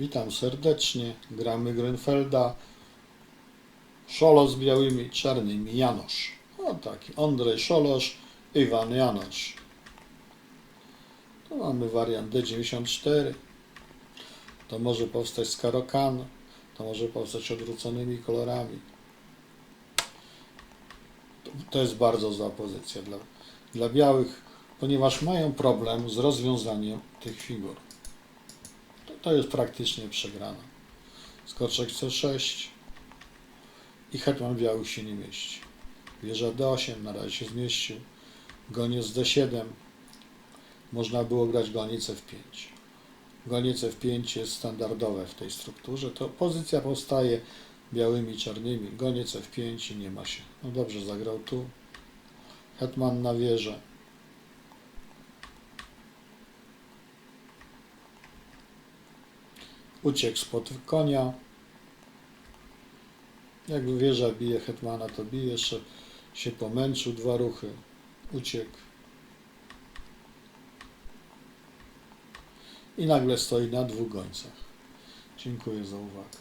Witam serdecznie. Gramy Grünfelda. Szolo z białymi i czarnymi Janosz. O taki. Andrzej Szolosz, Iwan Janosz. Tu mamy wariant D94. To może powstać z karokan. To może powstać odwróconymi kolorami. To, jest bardzo zła pozycja dla, dla białych, ponieważ mają problem z rozwiązaniem tych figur. To, to jest praktycznie przegrana. Skoczek C6 i hetman białych się nie mieści. Wieża D8 na razie się zmieścił. Goniec D7. Można było grać goniec F5. Goniec F5 jest standardowe w tej strukturze. To pozycja powstaje białymi, czarnymi. Goniec F5 i nie ma się. No dobrze, zagrał tu. Hetman na wieżę. Uciekł spod konia. Jak wieża bije hetmana, to bije. Jeszcze się pomęczył, dwa ruchy. Uciekł. I nagle stoi na dwóch gońcach. Dziękuję za uwagę.